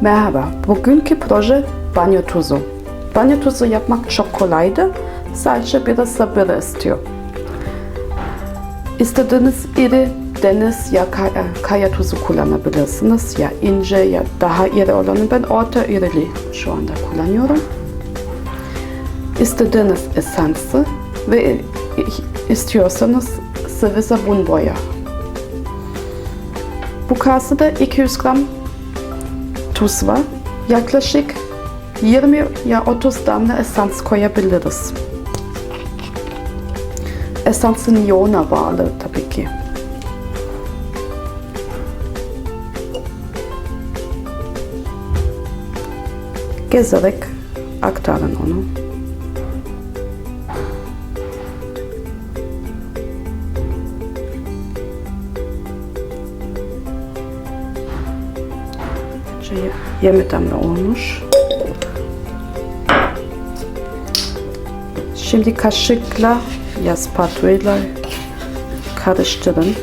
Merhaba, bugünkü proje banyo tuzu. Banyo tuzu yapmak çok kolaydı, sadece biraz sabır istiyor. İstediğiniz iri deniz ya kaya, kaya tuzu kullanabilirsiniz. Ya ince ya daha iri olanı ben orta irili şu anda kullanıyorum. İstediğiniz esansı ve istiyorsanız sıvı sabun boya. Bu kasede 200 gram tuz var. Yaklaşık 20 ya 30 damla esans koyabiliriz. Esansın yoğuna bağlı tabii ki. Gezerek aktarın onu. Şey, 20 damla olmuş. Şimdi kaşıkla ya spatula karıştırın.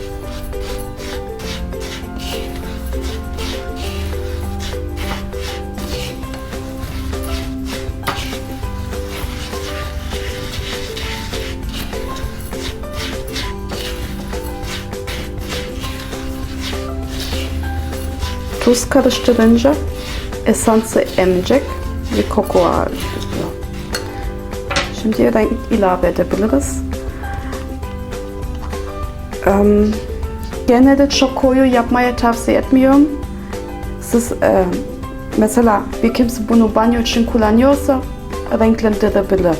Tuz karıştırınca esansı emecek ve koku alıyor. Şimdi renk ilave edebiliriz. Um, genelde çok koyu yapmaya tavsiye etmiyorum. Siz e, mesela bir kimse bunu banyo için kullanıyorsa renklendirebilir.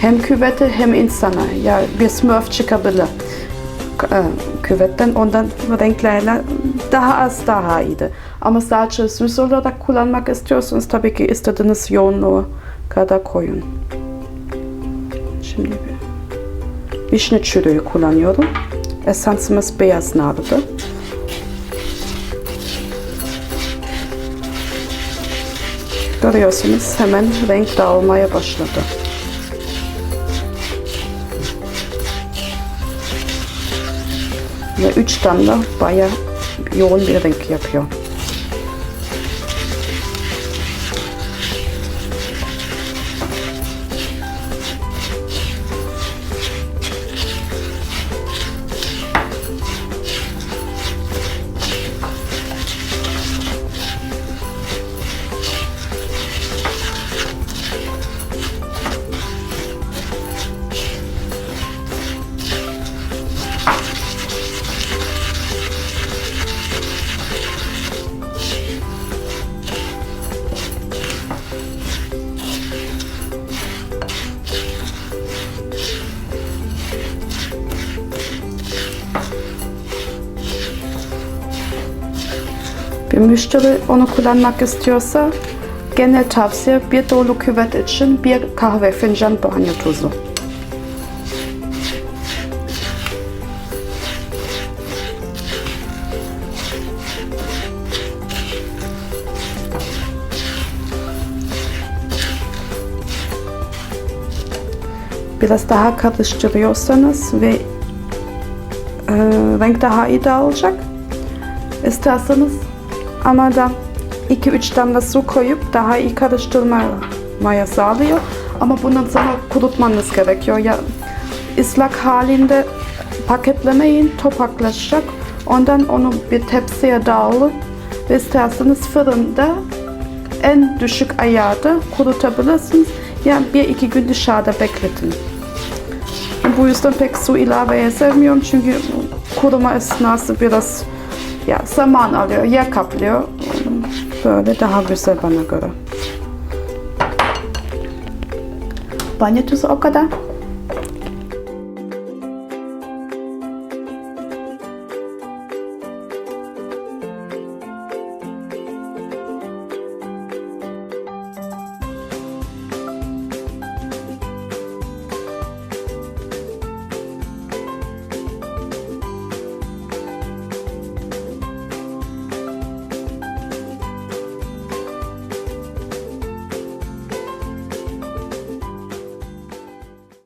Hem küvete hem insana. Ya bir smurf çıkabilir küvetten ondan renklerle daha az daha iyiydi. Ama sadece süs olarak kullanmak istiyorsanız tabii ki istediğiniz yoğunluğu kadar koyun. Şimdi bir vişne çürüğü kullanıyorum. Esansımız beyaz nardı. Görüyorsunuz hemen renk dağılmaya başladı. Ve üç damla bayağı yoğun bir renk yapıyor. Bir müşteri onu kullanmak istiyorsa genel tavsiye bir dolu küvet için bir kahve fincan banyo tuzu. Biraz daha karıştırıyorsanız ve e, renk daha iyi dağılacak. İsterseniz ama da 2-3 damla su koyup daha iyi karıştırmaya sağlıyor. Ama bundan sonra kurutmanız gerekiyor. Ya ıslak halinde paketlemeyin, topaklaşacak. Ondan onu bir tepsiye dağılın ve isterseniz fırında en düşük ayarda kurutabilirsiniz. Yani bir iki gün dışarıda bekletin. Bu yüzden pek su ilaveye sevmiyorum çünkü kuruma esnası biraz ya zaman alıyor, yer kaplıyor. Böyle daha güzel bana göre. Banyo tuzu o kadar.